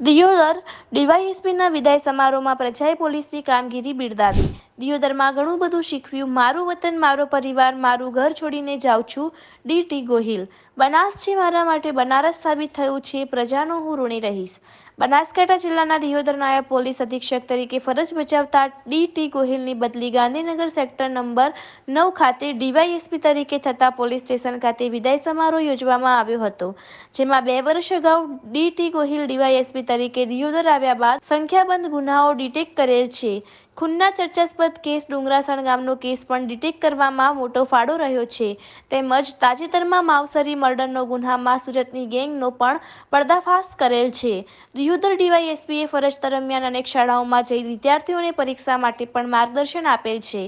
દિયોદર ડીવાયએસપીના વિદાય સમારોહમાં પ્રજાએ પોલીસની કામગીરી બિરદાવી. દિયોદરમાં ઘણું બધું શીખવ્યું. મારું વતન, મારો પરિવાર, મારું ઘર છોડીને જાઉં છું. ડીટી ગોહિલ. બનાસ છે મારા માટે બનારસ સાબિત થયું છે. પ્રજાનો હું ઋણી રહીશ. બનાસકાંઠા જિલ્લાના દિયોદર નાયબ પોલીસ અધિક્ષક તરીકે ફરજ બજાવતા ડીટી ગોહિલની બદલી ગાંધીનગર સેક્ટર નંબર નવ ખાતે ડીવાયએસપી તરીકે થતા પોલીસ સ્ટેશન ખાતે વિદાય સમારોહ યોજવામાં આવ્યો હતો, જેમાં બે વર્ષ અગાઉ ડીટી ગોહિલ ડીવાયએસપી તરીકે દિયોદર આવ્યા બાદ સંખ્યાબંધ ગુનાઓ ડિટેક્ટ કરેલ છે. ખૂનના ચર્ચાસ્પદ કેસ ડુંગરાસણ ગામનો કેસ પણ ડિટેક્ટ કરવામાં મોટો ફાળો રહ્યો છે. તેમજ તાજેતરમાં માવસરી મર્ડરનો ગુન્હામાં સુરતની ગેંગનો પણ પર્દાફાશ કરેલ છે. દિયોદર ડીવાયએસપીએ ફરજ દરમિયાન અનેક શાળાઓમાં જઈ વિદ્યાર્થીઓને પરીક્ષા માટે પણ માર્ગદર્શન આપેલ છે.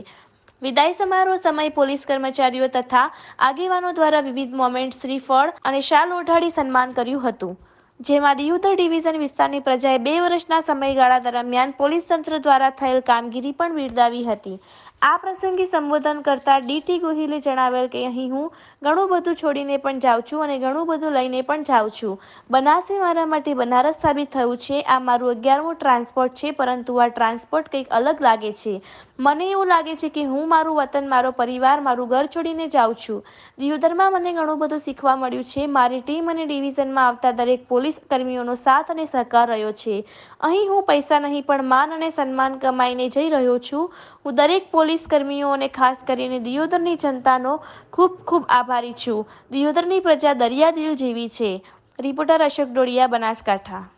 વિદાય સમારોહ સમયે પોલીસ કર્મચારીઓ તથા આગેવાનો દ્વારા વિવિધ મોમેન્ટ શ્રીફળ અને શાલ ઓઢાડી સન્માન કર્યું હતું. જેમાં દિયોદર ડિવિઝન વિસ્તારની પ્રજાએ બે વર્ષના સમયગાળા દરમિયાન પોલીસ તંત્ર દ્વારા થયેલ કામગીરી પણ બિરદાવી હતી. આ પ્રસંગે સંબોધન કરતા ડીટી ગોહિલે જણાવેલ કે અહીં હું ઘણું બધું છોડીને પણ જાઉં છું અને ઘણું બધું લઈને પણ જાઉં છું. બનાસે મારા માટે બનારસ સાબિત થયું છે. આ મારું અગિયારમું ટ્રાન્સપોર્ટ છે, પરંતુ આ ટ્રાન્સપોર્ટ કંઈક અલગ લાગે છે. મને એવું લાગે છે કે હું મારું વતન, મારો પરિવાર, મારું ઘર છોડીને જાઉં છું. દિયોદરમાં મને ઘણું બધું શીખવા મળ્યું છે. મારી ટીમ અને ડિવિઝનમાં આવતા દરેક પોલીસ કર્મીઓનો સાથ અને સહકાર રહ્યો છે. અહીં હું પૈસા નહીં, પણ માન અને સન્માન કમાઈને જઈ રહ્યો છું. હું દરેક પોલીસ અને ખાસ કરીને દિયોદરની જનતાનો ખૂબ ખૂબ આભારી છું. દિયોદરની પ્રજા દરિયાદિલ જેવી છે. રિપોર્ટર અશોક ડોડિયા બનાસકાંઠા.